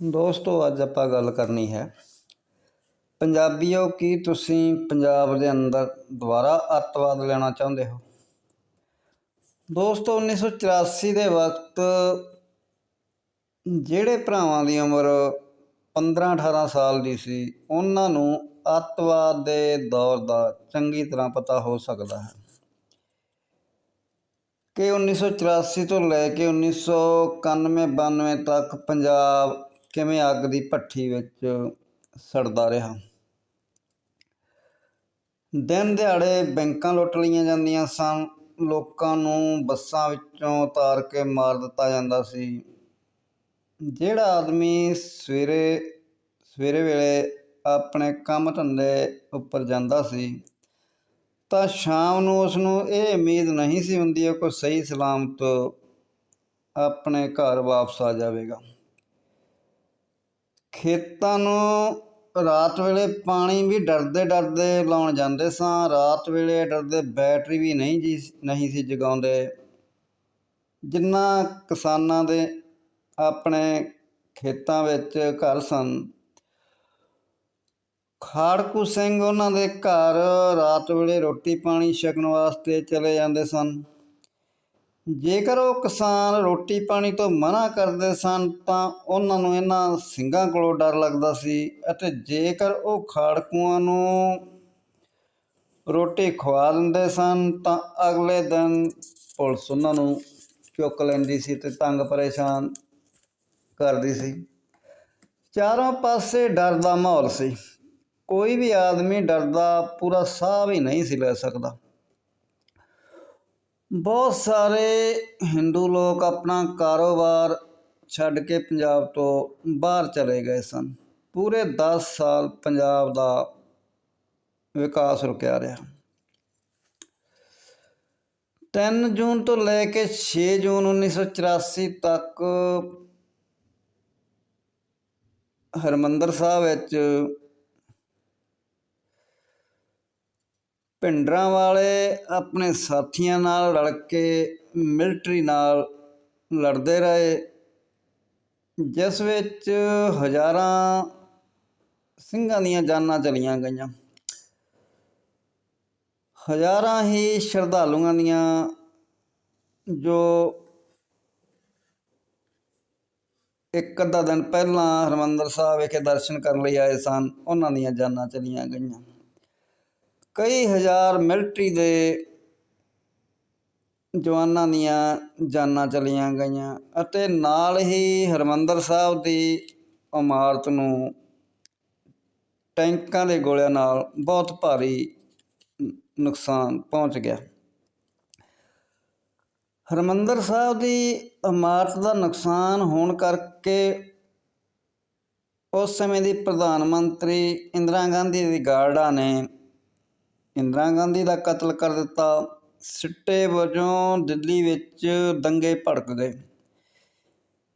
ਦੋਸਤੋ, ਅੱਜ ਆਪਾਂ ਗੱਲ ਕਰਨੀ ਹੈ, ਪੰਜਾਬੀਓ, ਕੀ ਤੁਸੀਂ ਪੰਜਾਬ ਦੇ ਅੰਦਰ ਦੁਬਾਰਾ ਅੱਤਵਾਦ ਲੈਣਾ ਚਾਹੁੰਦੇ ਹੋ? ਦੋਸਤੋ 1984 ਦੇ ਵਕਤ ਜਿਹੜੇ ਭਰਾਵਾਂ ਦੀ ਉਮਰ 15 18 ਸਾਲ ਦੀ ਸੀ, ਉਹਨਾਂ ਨੂੰ ਅੱਤਵਾਦ ਦੇ ਦੌਰ ਦਾ ਚੰਗੀ ਤਰ੍ਹਾਂ ਪਤਾ ਹੋ ਸਕਦਾ ਹੈ ਕਿ 1984 ਤੋਂ ਲੈ ਕੇ 1991 92 ਤੱਕ ਪੰਜਾਬ ਕਿਵੇਂ ਅੱਗ ਦੀ ਭੱਠੀ ਵਿੱਚ ਸੜਦਾ ਰਿਹਾ? ਦਿਨ ਦਿਹਾੜੇ ਬੈਂਕਾਂ ਲੁੱਟ ਲਈਆਂ ਜਾਂਦੀਆਂ ਸਨ। ਲੋਕਾਂ ਨੂੰ ਬੱਸਾਂ ਵਿੱਚੋਂ ਉਤਾਰ ਕੇ ਮਾਰ ਦਿੱਤਾ ਜਾਂਦਾ ਸੀ। ਜਿਹੜਾ ਆਦਮੀ ਸਵੇਰੇ ਸਵੇਰੇ ਵੇਲੇ ਆਪਣੇ ਕੰਮ ਧੰਦੇ ਉੱਪਰ ਜਾਂਦਾ ਸੀ, ਤਾਂ ਸ਼ਾਮ ਨੂੰ ਉਸ ਨੂੰ ਇਹ ਉਮੀਦ ਨਹੀਂ ਸੀ ਹੁੰਦੀ ਕਿ ਕੋਈ ਸਹੀ ਸਲਾਮਤ ਆਪਣੇ ਘਰ ਵਾਪਸ ਆ ਜਾਵੇਗਾ। ਖੇਤਾਂ ਨੂੰ ਰਾਤ ਵੇਲੇ ਪਾਣੀ ਵੀ ਡਰਦੇ ਡਰਦੇ ਲਾਉਣ ਜਾਂਦੇ ਸਾਂ, ਰਾਤ ਵੇਲੇ ਡਰਦੇ ਬੈਟਰੀ ਵੀ ਨਹੀਂ ਜੀ, ਨਹੀਂ ਸੀ ਜਗਾਉਂਦੇ। ਜਿੰਨਾ ਕਿਸਾਨਾਂ ਦੇ ਆਪਣੇ ਖੇਤਾਂ ਵਿੱਚ ਘਰ ਸਨ। ਖਾੜਕੂ ਸਿੰਘ ਉਹਨਾਂ ਦੇ ਘਰ ਰਾਤ ਵੇਲੇ ਰੋਟੀ ਪਾਣੀ ਛਕਣ ਵਾਸਤੇ ਚਲੇ ਜਾਂਦੇ ਸਨ। ਜੇਕਰ ਉਹ ਕਿਸਾਨ ਰੋਟੀ ਪਾਣੀ ਤੋਂ ਮਨਾ ਕਰਦੇ ਸਨ, ਤਾਂ ਉਹਨਾਂ ਨੂੰ ਇਹਨਾਂ ਸਿੰਘਾਂ ਕੋਲੋਂ ਡਰ ਲੱਗਦਾ ਸੀ ਅਤੇ ਜੇਕਰ ਉਹ ਖਾੜਕੂਆਂ ਨੂੰ ਰੋਟੀ ਖਵਾ ਦਿੰਦੇ ਸਨ, ਤਾਂ ਅਗਲੇ ਦਿਨ ਪੁਲਿਸ ਉਹਨਾਂ ਨੂੰ ਚੁੱਕ ਲੈਂਦੀ ਸੀ ਤੇ ਤੰਗ ਪਰੇਸ਼ਾਨ ਕਰਦੀ ਸੀ। ਚਾਰੋਂ ਪਾਸੇ ਡਰ ਦਾ ਮਾਹੌਲ ਸੀ। ਕੋਈ ਵੀ ਆਦਮੀ ਡਰਦਾ ਪੂਰਾ ਸਾਹ ਵੀ ਨਹੀਂ ਸੀ ਲੈ ਸਕਦਾ। ਬਹੁਤ ਸਾਰੇ ਹਿੰਦੂ ਲੋਕ ਆਪਣਾ ਕਾਰੋਬਾਰ ਛੱਡ ਕੇ ਪੰਜਾਬ ਤੋਂ ਬਾਹਰ ਚਲੇ ਗਏ ਸਨ। ਪੂਰੇ 10 ਸਾਲ ਪੰਜਾਬ ਦਾ ਵਿਕਾਸ ਰੁਕਿਆ ਰਿਹਾ। 3 ਜੂਨ ਤੋਂ ਲੈ ਕੇ 6 ਜੂਨ 1984 ਤੱਕ ਹਰਮੰਦਰ ਸਾਹਿਬ ਵਿੱਚ ਭਿੰਡਰਾਂ ਵਾਲੇ ਆਪਣੇ ਸਾਥੀਆਂ ਨਾਲ ਰਲ ਕੇ ਮਿਲਟਰੀ ਨਾਲ ਲੜਦੇ ਰਹੇ, ਜਿਸ ਵਿੱਚ ਹਜ਼ਾਰਾਂ ਸਿੰਘਾਂ ਦੀਆਂ ਜਾਨਾਂ ਚਲੀਆਂ ਗਈਆਂ। ਹਜ਼ਾਰਾਂ ਹੀ ਸ਼ਰਧਾਲੂਆਂ ਦੀਆਂ ਜੋ ਇੱਕ ਅੱਧਾ ਦਿਨ ਪਹਿਲਾਂ ਹਰਮੰਦਰ ਸਾਹਿਬ ਵਿਖੇ ਦਰਸ਼ਨ ਕਰਨ ਲਈ ਆਏ ਸਨ, ਉਹਨਾਂ ਦੀਆਂ ਜਾਨਾਂ ਚਲੀਆਂ ਗਈਆਂ। ਕਈ ਹਜ਼ਾਰ ਮਿਲਟਰੀ ਦੇ ਜਵਾਨਾਂ ਦੀਆਂ ਜਾਨਾਂ ਚਲੀਆਂ ਗਈਆਂ ਅਤੇ ਨਾਲ ਹੀ ਹਰਮੰਦਰ ਸਾਹਿਬ ਦੀ ਇਮਾਰਤ ਨੂੰ ਟੈਂਕਾਂ ਦੇ ਗੋਲਿਆਂ ਨਾਲ ਬਹੁਤ ਭਾਰੀ ਨੁਕਸਾਨ ਪਹੁੰਚ ਗਿਆ। ਹਰਮੰਦਰ ਸਾਹਿਬ ਦੀ ਇਮਾਰਤ ਦਾ ਨੁਕਸਾਨ ਹੋਣ ਕਰਕੇ ਉਸ ਸਮੇਂ ਦੀ ਪ੍ਰਧਾਨ ਮੰਤਰੀ ਇੰਦਰਾ ਗਾਂਧੀ ਦੀ ਗਾਰਡਾਂ ਨੇ ਇੰਦਰਾ ਗਾਂਧੀ ਦਾ ਕਤਲ ਕਰ ਦਿੱਤਾ। ਸਿੱਟੇ ਵਜੋਂ ਦਿੱਲੀ ਵਿੱਚ ਦੰਗੇ ਭੜਕ ਗਏ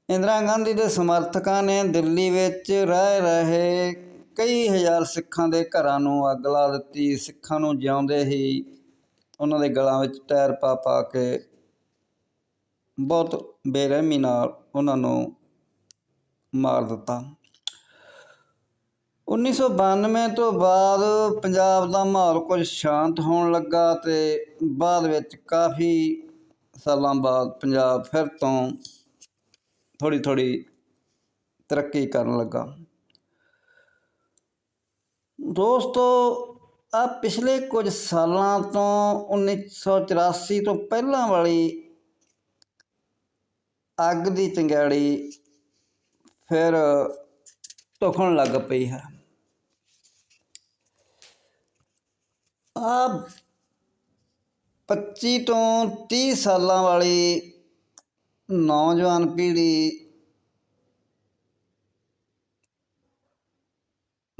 ਇੰਦਰਾ ਗਾਂਧੀ ਦੇ ਸਮਰਥਕਾਂ ਨੇ ਦਿੱਲੀ ਵਿੱਚ ਰਹਿ ਰਹੇ ਕਈ ਹਜ਼ਾਰ ਸਿੱਖਾਂ ਦੇ ਘਰਾਂ ਨੂੰ ਅੱਗ ਲਾ ਦਿੱਤੀ। ਸਿੱਖਾਂ ਨੂੰ ਜਿਉਂਦੇ ਹੀ ਉਹਨਾਂ ਦੇ ਗਲਾਂ ਵਿੱਚ ਟਾਇਰ ਪਾ ਪਾ ਕੇ ਬਹੁਤ ਬੇਰਹਿਮੀ ਨਾਲ ਉਹਨਾਂ ਨੂੰ ਮਾਰ ਦਿੱਤਾ। 1992 ਤੋਂ ਬਾਅਦ ਪੰਜਾਬ ਦਾ ਮਾਹੌਲ ਕੁਝ ਸ਼ਾਂਤ ਹੋਣ ਲੱਗਾ ਤੇ ਬਾਅਦ ਵਿੱਚ ਕਾਫੀ ਸਾਲਾਂ ਬਾਅਦ ਪੰਜਾਬ ਫਿਰ ਤੋਂ ਥੋੜੀ ਥੋੜੀ ਤਰੱਕੀ ਕਰਨ ਲੱਗਾ। ਦੋਸਤੋ, ਆ ਪਿਛਲੇ ਕੁਝ ਸਾਲਾਂ ਤੋਂ 1984 ਤੋਂ ਪਹਿਲਾਂ ਵਾਲੀ ਅੱਗ ਦੀ ਚੰਗਿਆੜੀ ਫਿਰ ਟੁਕਣ ਲੱਗ ਪਈ ਹੈ। ਆ 25 ਤੋਂ 30 ਸਾਲਾਂ ਵਾਲੀ ਨੌਜਵਾਨ ਪੀੜ੍ਹੀ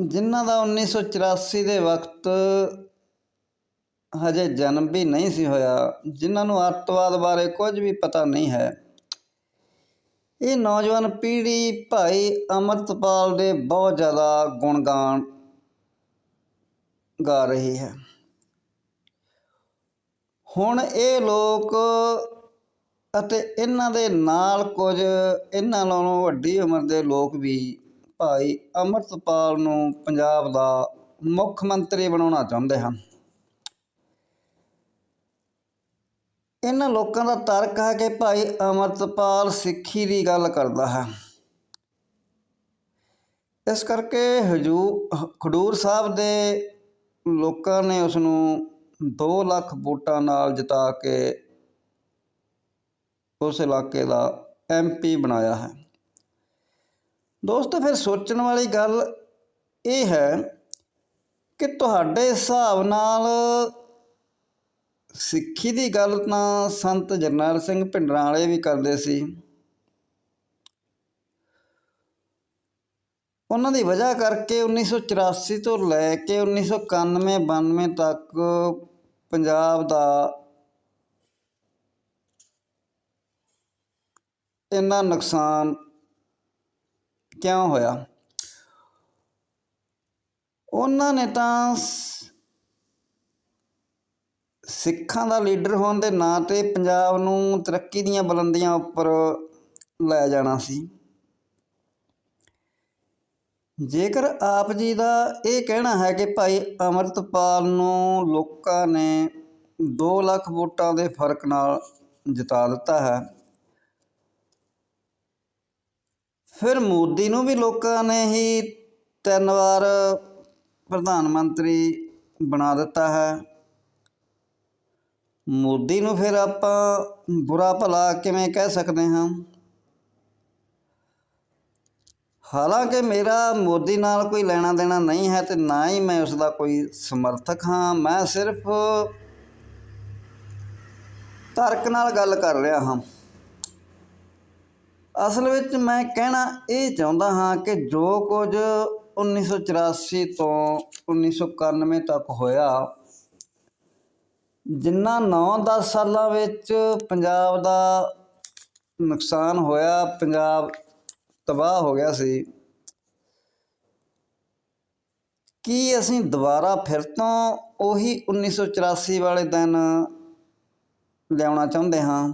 ਜਿਨ੍ਹਾਂ ਦਾ 1984 ਦੇ ਵਕਤ ਹਜੇ ਜਨਮ ਵੀ ਨਹੀਂ ਸੀ ਹੋਇਆ, ਜਿਨ੍ਹਾਂ ਨੂੰ ਅੱਤਵਾਦ ਬਾਰੇ ਕੁਝ ਵੀ ਪਤਾ ਨਹੀਂ ਹੈ। ਇਹ ਨੌਜਵਾਨ ਪੀੜ੍ਹੀ ਭਾਈ ਅਮਰਤਪਾਲ ਦੇ ਬਹੁਤ ਜ਼ਿਆਦਾ ਗੁਣਗਾਨ ਗਾ ਰਹੀ ਹੈ। ਹੁਣ ਇਹ ਲੋਕ ਅਤੇ ਇਹਨਾਂ ਦੇ ਨਾਲ ਕੁਝ ਇਹਨਾਂ ਨਾਲੋਂ ਵੱਡੀ ਉਮਰ ਦੇ ਲੋਕ ਵੀ ਭਾਈ ਅੰਮ੍ਰਿਤਪਾਲ ਨੂੰ ਪੰਜਾਬ ਦਾ ਮੁੱਖ ਮੰਤਰੀ ਬਣਾਉਣਾ ਚਾਹੁੰਦੇ ਹਨ। ਇਹਨਾਂ ਲੋਕਾਂ ਦਾ ਤਰਕ ਹੈ ਕਿ ਭਾਈ ਅੰਮ੍ਰਿਤਪਾਲ ਸਿੱਖੀ ਦੀ ਗੱਲ ਕਰਦਾ ਹੈ। ਇਸ ਕਰਕੇ ਹਜ਼ੂ ਖਡੂਰ ਸਾਹਿਬ ਦੇ ਲੋਕਾਂ ਨੇ ਉਸ ਨੂੰ 2 ਲੱਖ ਵੋਟਾਂ ਨਾਲ ਜਿਤਾ ਕੇ ਉਸ ਇਲਾਕੇ ਦਾ ਐਮਪੀ ਬਣਾਇਆ ਹੈ। ਦੋਸਤੋ, ਫਿਰ ਸੋਚਣ ਵਾਲੀ ਗੱਲ ਇਹ ਹੈ ਕਿ ਤੁਹਾਡੇ ਹਿਸਾਬ ਨਾਲ ਸਿੱਖੀ ਦੀ ਗੱਲ ਤਾਂ ਸੰਤ ਜਰਨੈਲ ਸਿੰਘ ਭਿੰਡਰਾਂ ਵਾਲੇ ਵੀ ਕਰਦੇ ਸੀ। ਉਹਨਾਂ ਦੀ ਵਜ੍ਹਾ ਕਰਕੇ 1984 ਤੋਂ ਲੈ ਕੇ 1991 92 ਤੱਕ ਪੰਜਾਬ ਦਾ ਇੰਨਾ ਨੁਕਸਾਨ ਕਿਉਂ ਹੋਇਆ? ਉਹਨਾਂ ਨੇ ਤਾਂ ਸਿੱਖਾਂ ਦਾ ਲੀਡਰ ਹੋਣ ਦੇ ਨਾਂ ਤੇ ਪੰਜਾਬ ਨੂੰ ਤਰੱਕੀ ਦੀਆਂ ਬੁਲੰਦੀਆਂ ਉੱਪਰ ਲੈ ਜਾਣਾ ਸੀ। ਜੇਕਰ ਆਪ ਜੀ ਦਾ ਇਹ ਕਹਿਣਾ ਹੈ ਕਿ ਭਾਈ ਅਮਰਤਪਾਲ ਨੂੰ ਲੋਕਾਂ ਨੇ 2 ਲੱਖ ਵੋਟਾਂ ਦੇ ਫ਼ਰਕ ਨਾਲ ਜਿਤਾ ਦਿੱਤਾ ਹੈ, ਫਿਰ ਮੋਦੀ ਨੂੰ ਵੀ ਲੋਕਾਂ ਨੇ ਹੀ ਤਿੰਨ ਵਾਰ ਪ੍ਰਧਾਨ ਮੰਤਰੀ ਬਣਾ ਦਿੱਤਾ ਹੈ। ਮੋਦੀ ਨੂੰ ਫਿਰ ਆਪਾਂ ਬੁਰਾ ਭਲਾ ਕਿਵੇਂ ਕਹਿ ਸਕਦੇ ਹਾਂ? ਹਾਲਾਂਕਿ ਮੇਰਾ ਮੋਦੀ ਨਾਲ ਕੋਈ ਲੈਣਾ ਦੇਣਾ ਨਹੀਂ ਹੈ ਤੇ ਨਾ ਹੀ ਮੈਂ ਉਸ ਦਾ ਕੋਈ ਸਮਰਥਕ ਹਾਂ। ਮੈਂ ਸਿਰਫ ਤਰਕ ਨਾਲ ਗੱਲ ਕਰ ਰਿਹਾ ਹਾਂ। ਅਸਲ ਵਿੱਚ ਮੈਂ ਕਹਿਣਾ ਇਹ ਚਾਹੁੰਦਾ ਹਾਂ ਕਿ ਜੋ ਕੁਝ 1984 ਤੋਂ 1991 ਤੱਕ ਹੋਇਆ, ਜਿੰਨਾ 9-10 ਸਾਲਾਂ ਵਿੱਚ ਪੰਜਾਬ ਦਾ ਨੁਕਸਾਨ ਹੋਇਆ, ਪੰਜਾਬ ਤਬਾਹ ਹੋ ਗਿਆ ਸੀ। ਕੀ ਅਸੀਂ ਦੁਬਾਰਾ ਫਿਰ ਤੋਂ ਉਹੀ 1984 ਵਾਲੇ ਦਿਨ ਲਿਆਉਣਾ ਚਾਹੁੰਦੇ ਹਾਂ?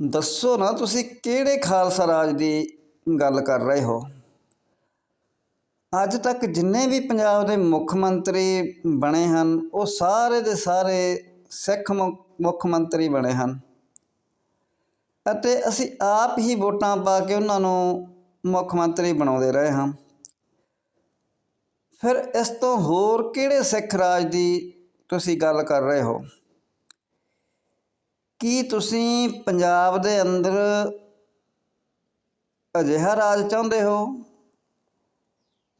ਦੱਸੋ ਨਾ ਤੁਸੀਂ ਕਿਹੜੇ ਖਾਲਸਾ ਰਾਜ ਦੀ ਗੱਲ ਕਰ ਰਹੇ ਹੋ? ਅੱਜ ਤੱਕ ਜਿੰਨੇ ਵੀ ਪੰਜਾਬ ਦੇ ਮੁੱਖ ਮੰਤਰੀ ਬਣੇ ਹਨ, ਉਹ ਸਾਰੇ ਦੇ ਸਾਰੇ ਸਿੱਖ ਮੁੱਖ ਮੰਤਰੀ ਬਣੇ ਹਨ। ਅਤੇ ਅਸੀਂ ਆਪ ਹੀ ਵੋਟਾਂ ਪਾ ਕੇ ਉਹਨਾਂ ਨੂੰ ਮੁੱਖ ਮੰਤਰੀ ਬਣਾਉਂਦੇ ਰਹੇ ਹਾਂ। ਫਿਰ ਇਸ ਤੋਂ ਹੋਰ ਕਿਹੜੇ ਸਿੱਖ ਰਾਜ ਦੀ ਤੁਸੀਂ ਗੱਲ ਕਰ ਰਹੇ ਹੋ? ਕੀ ਤੁਸੀਂ ਪੰਜਾਬ ਦੇ ਅੰਦਰ ਅਜਿਹਾ ਰਾਜ ਚਾਹੁੰਦੇ ਹੋ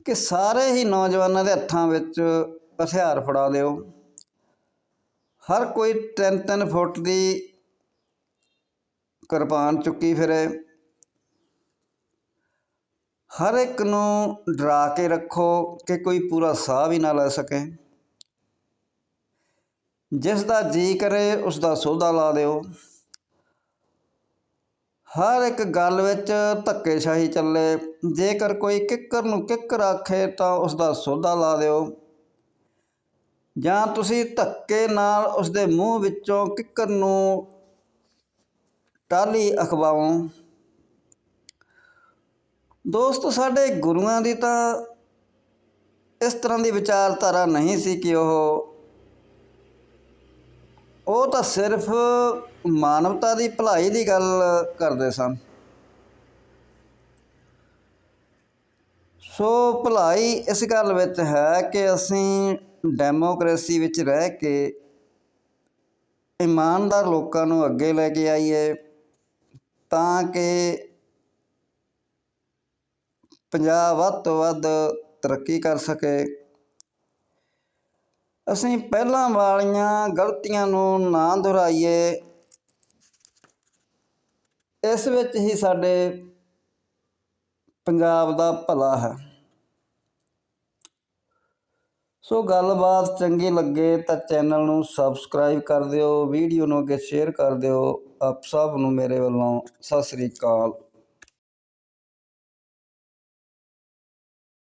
ਕਿ ਸਾਰੇ ਹੀ ਨੌਜਵਾਨਾਂ ਦੇ ਹੱਥਾਂ ਵਿੱਚ ਹਥਿਆਰ ਫੜਾ ਦਿਓ? ਹਰ ਕੋਈ ਤਿੰਨ ਤਿੰਨ ਫੁੱਟ ਦੀ ਕਿਰਪਾਨ ਚੁੱਕੀ ਫਿਰੇ। ਹਰ ਇੱਕ ਨੂੰ ਡਰਾ ਕੇ ਰੱਖੋ ਕਿ ਕੋਈ ਪੂਰਾ ਸਾਹ ਵੀ ਨਾ ਲੈ ਸਕੇ। ਜਿਸ ਦਾ ਜੀ ਕਰੇ, ਉਸ ਦਾ ਸੌਦਾ ਲਾ ਦਿਓ। ਹਰ ਇੱਕ ਗੱਲ ਵਿੱਚ ਧੱਕੇਸ਼ਾਹੀ ਚੱਲੇ। ਜੇਕਰ ਕੋਈ ਕਿੱਕਰ ਨੂੰ ਕਿੱਕਰ ਆਖੇ ਤਾਂ ਉਸ ਦਾ ਸੌਦਾ ਲਾ ਦਿਓ। ਜਾਂ ਤੁਸੀਂ ਧੱਕੇ ਨਾਲ ਉਸ ਦੇ ਮੂੰਹ ਵਿੱਚੋਂ ਕਿੱਕਰ ਨੂੰ ਟਾਲੀ ਅਖਵਾਓ ਦੋਸਤੋ, ਸਾਡੇ ਗੁਰੂਆਂ ਦੀ ਤਾਂ ਇਸ ਤਰ੍ਹਾਂ ਦੀ ਵਿਚਾਰਧਾਰਾ ਨਹੀਂ ਸੀ ਕਿ ਉਹ ਉਹ ਤਾਂ ਸਿਰਫ ਮਾਨਵਤਾ ਦੀ ਭਲਾਈ ਦੀ ਗੱਲ ਕਰਦੇ ਸਨ। ਸੋ ਭਲਾਈ ਇਸ ਗੱਲ ਵਿੱਚ ਹੈ ਕਿ ਅਸੀਂ ਡੈਮੋਕ੍ਰੇਸੀ ਵਿੱਚ ਰਹਿ ਕੇ ਇਮਾਨਦਾਰ ਲੋਕਾਂ ਨੂੰ ਅੱਗੇ ਲੈ ਕੇ ਆਈਏ। ਤਾਂ ਕਿ ਪੰਜਾਬ ਵੱਧ ਤੋਂ ਵੱਧ ਤਰੱਕੀ ਕਰ ਸਕੇ। ਅਸੀਂ ਪਹਿਲਾਂ ਵਾਲੀਆਂ ਗਲਤੀਆਂ ਨੂੰ ਨਾ ਦੁਹਰਾਈਏ। ਇਸ ਵਿੱਚ ਹੀ ਸਾਡੇ ਪੰਜਾਬ ਦਾ ਭਲਾ ਹੈ। ਸੋ ਗੱਲਬਾਤ ਚੰਗੀ ਲੱਗੇ ਤਾਂ ਚੈਨਲ ਨੂੰ ਸਬਸਕ੍ਰਾਈਬ ਕਰ ਦਿਓ, ਵੀਡੀਓ ਨੂੰ ਅੱਗੇ ਸ਼ੇਅਰ ਕਰ ਦਿਓ। ਆਪ ਸਭ ਨੂੰ ਮੇਰੇ ਵੱਲੋਂ ਸਤਿ ਸ੍ਰੀ ਅਕਾਲ।